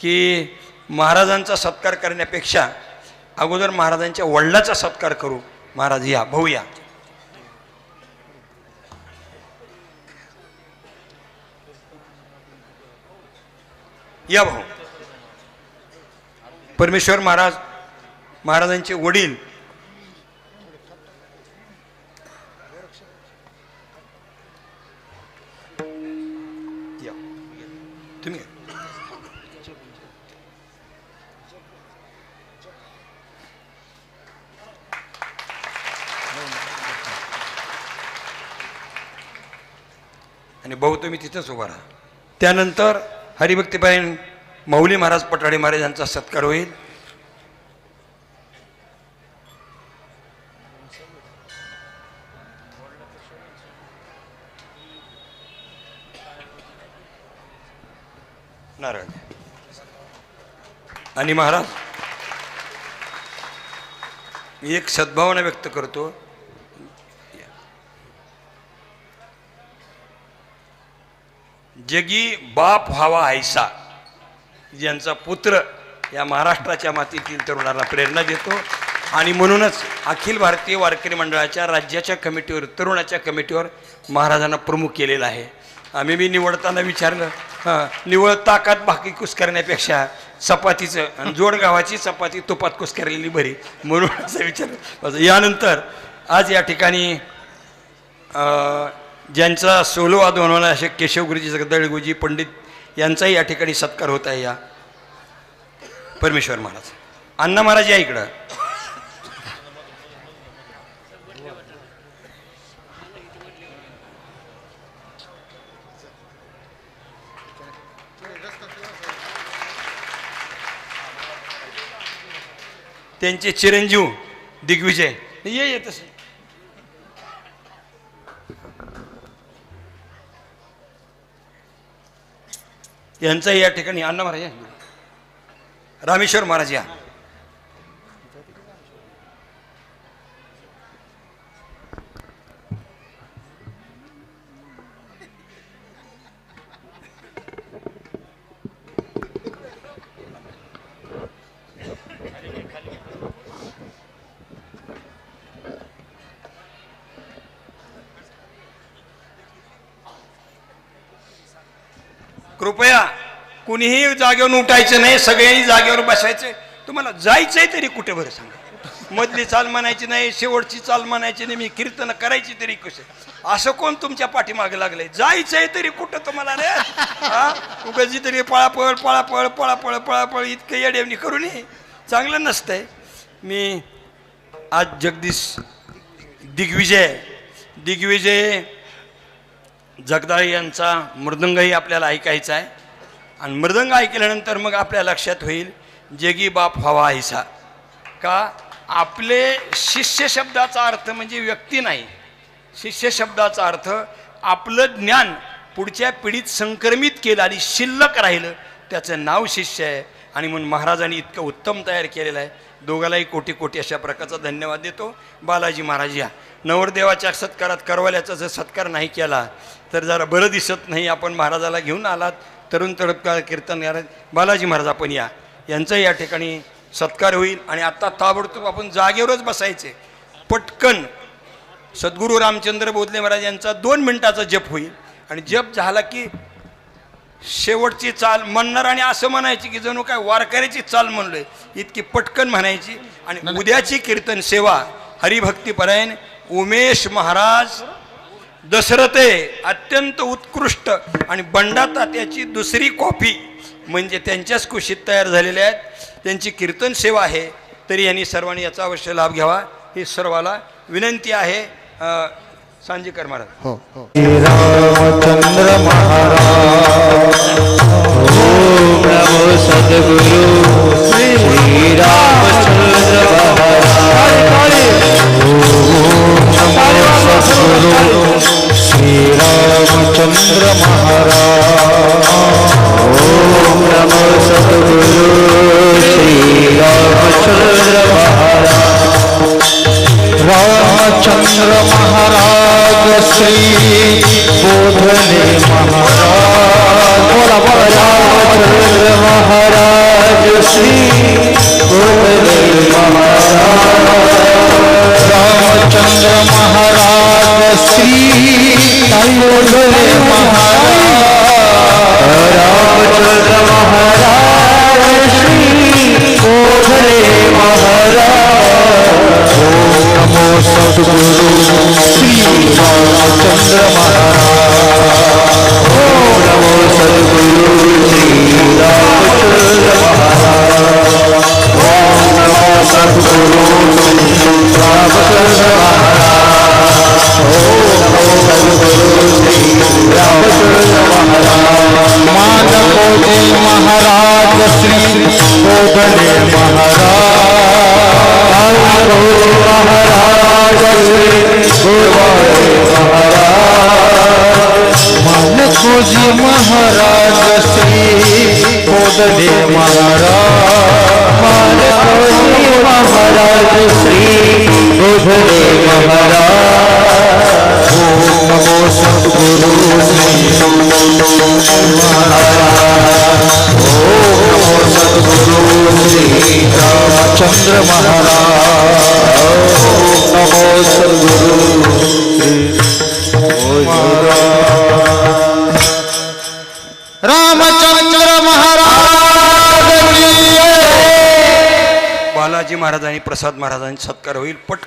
की महाराजांचा सत्कार करण्यापेक्षा अगोदर महाराजांच्या वडिलाचा सत्कार करू. महाराज या भाऊ या या भाऊ परमेश्वर महाराज महाराजांचे वडील या. तुम्ही आणि भाऊ तुम्ही तिथंच उभा राहा. त्यानंतर हरिभक्तीबाईन मौली महाराज पटाडे महाराज यांचा सत्कार होईल. नारायण. आणि महाराज मी एक सद्भावना व्यक्त करतो. जगी बाप व्हावा ऐसा ज्यांचा पुत्र या महाराष्ट्राच्या मातीतील तरुणांना प्रेरणा देतो. आणि म्हणूनच अखिल भारतीय वारकरी मंडळाच्या राज्याच्या कमिटीवर तरुणाच्या कमिटीवर महाराजांना प्रमुख केलेला आहे. आम्ही मी निवडताना विचारलं हां निवळ ताकात भाकी कुस करण्यापेक्षा चपातीचं आणि जोड गावाची चपाती तुपात कुस करलेली बरी. म्हणून असं विचारलं. यानंतर आज या ठिकाणी ज्यांचा सोलो वादन असे केशवगुरुजी जगदळगुरुजी पंडित यांचाही या ठिकाणी सत्कार होत आहे या परमेश्वर महाराज. अण्णा महाराज या इकडं. त्यांचे चिरंजीव दिग्विजय. ये ये तसं. यांचंही या ठिकाणी अण्णा महाराज या. रामेश्वर महाराज या कृपया कुणीही जागेवर उठायचं नाही सगळेही जागेवर बसायचं. तुम्हाला जायचंय तरी कुठे बरं सांगा? मधली चाल म्हणायची नाही शेवटची चाल म्हणायची नाही मी कीर्तन करायची तरी कसे असं कोण तुमच्या पाठीमागे लागलंय? जायचंय तरी कुठं तुम्हाला रे? हा? उगाची तरी पळापळ पळापळ पळापळ पळापळ इतकं येडेवणी करू नये. चांगलं नसतंय. मी आज जगदीश दिग्विजय दिग्विजय जगदाळे यांचा मृदंगही आपल्याला ऐकायचा आहे. आणि मृदंग ऐकल्यानंतर मग आपल्या लक्षात होईल जगी बाप हवा हिसा. का? आपले शिष्य शब्दाचा अर्थ म्हणजे व्यक्ती नाही. शिष्य शब्दाचा अर्थ आपलं ज्ञान पुढच्या पिढीत संक्रमित केलं आणि शिल्लक राहिलं त्याचं नाव शिष्य आहे. आणि म्हणून महाराजांनी इतकं उत्तम तयार केलेलं आहे. दोघालाही कोटी कोटी अशा प्रकारचा धन्यवाद देतो. बालाजी महाराज या. नवरदेवाच्या सत्कारात करवाल्याचा जर सत्कार नाही केला तर जरा बरं दिसत नाही. आपण महाराजाला घेऊन आलात. तरुण तडपकार कीर्तन करा बालाजी महाराज आपण या. यांचा या ठिकाणी सत्कार होईल आणि आता ताबडतोब आपण जागेवरच बसायचे. पटकन सद्गुरू रामचंद्र बोधले महाराज यांचा दोन मिनिटाचा जप होईल. आणि जप झाला की शेवटची चाल म्हणणार आणि असं म्हणायची की जणू काय वारकऱ्याची चाल म्हणलोय. इतकी पटकन म्हणायची. आणि उद्याची कीर्तन सेवा हरिभक्तीपरायण उमेश महाराज दशरथे अत्यंत उत्कृष्ट आणि बंडा तात्याची दुसरी कॉपी म्हणजे त्यांच्याच कुशीत तयार झालेल्या आहेत. त्यांची कीर्तन सेवा आहे. तरी यांनी सर्वांनी याचा अवश्य लाभ घ्यावा. ही सर्वाला विनंती आहे. सांजेकर महाराज. हो हो. रामचंद्र महाराज. सद्गुरु মুসলিম মহারাজ মহারাজ শ্রী মহারাজ নমো সদগুরু শ্রী রামচন্দ্র মহারাজ নমো সদগুরু শ্রী রামচন্দ্র মহারাজ নমো সদগুরু শ্রী রামচন্দ্র मानकोजी महाराज श्री बोधले महाराज. मानकोजी महाराज श्री बोधले महाराज. ओम नमो सद्गुरु श्री रामचंद्र महाराज. हो नमो सद्गुरु शिवाजी महाराजांनी प्रसाद महाराजांनी सत्कार होईल पट